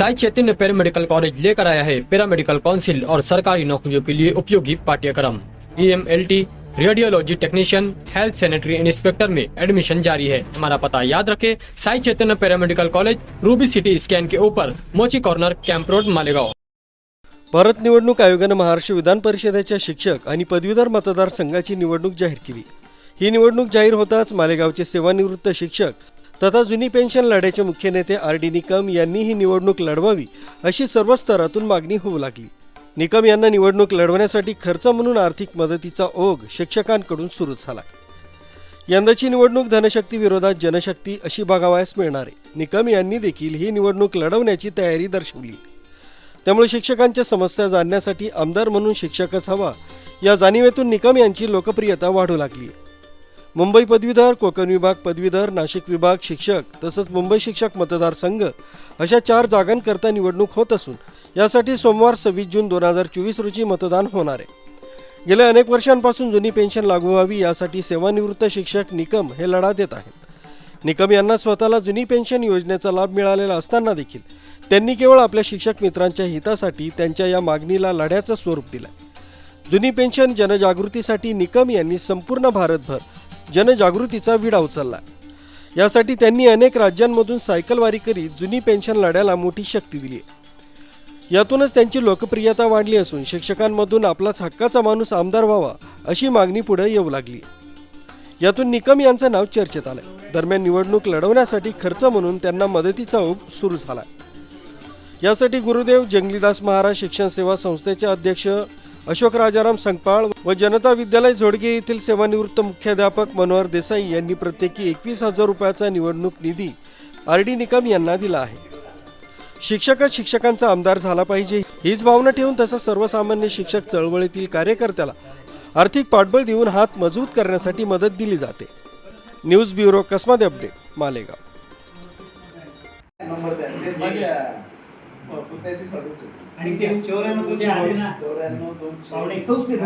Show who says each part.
Speaker 1: Sai Chaitanya paramedical college लेकर आया है पैरामेडिकल काउंसिल और सरकारी नौकरियों के लिए उपयोगी पाठ्यक्रम। E M L T radiology technician health sanitary inspector में एडमिशन जारी है। हमारा पता याद रखें Sai Chaitanya paramedical college Ruby City scan के ऊपर Mochi corner camp road Malegaon.
Speaker 2: Bharat निवडणूक आयोगानं महाराष्ट्र विधान परिषदेच्या शिक्षक आणि पदवीधर मतदारसंघाची निवडणूक जाहीर केली. ही निवडणूक जाहीर होताच मालेगावचे सेवानिवृत्त शिक्षक तथा जुनी पेन्शन लढ्याचे मुख्य नेते आर डी निकम यांनी ही निवडणूक लढवावी अशी सर्व स्तरातून मागणी होऊ लागली. निकम यांना निवडणूक लढवण्यासाठी खर्च म्हणून आर्थिक मदतीचा ओघ शिक्षकांकडून सुरू झाला यंदाची निवडणूक धनशक्ती विरोधात जनशक्ती अशी बघावयास मिळणार. आहे निकम यांनी देखील ही निवडणूक लढवण्याची तयारी दर्शवली. त्यामुळे शिक्षकांच्या समस्या जाणण्यासाठी आमदार म्हणून शिक्षकच हवा. या जाणीवेतून निकम यांची लोकप्रियता वाढू लागली. मुंबई पदवीधर कोकण विभाग पदवीधर नाशिक विभाग शिक्षक तसंच मुंबई शिक्षक मतदारसंघ अशा चार जागांकरता निवडणूक होत असून यासाठी सोमवार सव्वीस जून दोन हजार चोवीस रोजी मतदान होणार आहे. गेल्या अनेक वर्षांपासून जुनी पेन्शन लागू व्हावी यासाठी सेवानिवृत्त शिक्षक निकम हे लढा देत आहेत. निकम यांना स्वतःला जुनी पेन्शन योजनेचा लाभ मिळालेला असताना देखील त्यांनी केवळ आपल्या शिक्षक मित्रांच्या हितासाठी त्यांच्या या मागणीला लढ्याचं स्वरूप दिलं. जुनी पेन्शन जनजागृतीसाठी निकम यांनी संपूर्ण भारतभर जनजागृतीचा विडा उचलला. यासाठी त्यांनी अनेक राज्यांमधून सायकलवारी करीत जुनी पेन्शन लढ्याला मोठी शक्ती दिली. यातूनच त्यांची लोकप्रियता वाढली असून शिक्षकांमधून आपलाच हक्काचा माणूस आमदार व्हावा अशी मागणी पुढे येऊ लागली. यातून निकम यांचं नाव चर्चेत आलं. दरम्यान निवडणूक लढवण्यासाठी खर्च म्हणून त्यांना मदतीचा ओघ सुरू झाला. यासाठी गुरुदेव जंगलीदास महाराज शिक्षण सेवा संस्थेचे अध्यक्ष अशोक राजाराम संगपाळ व जनता विद्यालय झोडगे येथील सेवानिवृत्त मुख्याध्यापक मनोहर देसाई यांनी प्रत्येकी एकवीस हजार रुपयाचा निवडणूक निधी आर डी निकम यांना दिला आहे. शिक्षकच शिक्षकांचा आमदार झाला पाहिजे हीच भावना ठेवून तसा सर्वसामान्य शिक्षक चळवळीतील कार्यकर्त्याला आर्थिक पाठबळ देऊन हात मजबूत करण्यासाठी मदत दिली जाते. News bureau Kasmade update Malegaon.
Speaker 3: पुत्याची service
Speaker 4: आणि ते चौऱ्याण्णव दोनशे
Speaker 3: चौऱ्याण्णव दोनशे.
Speaker 4: चौसष्ट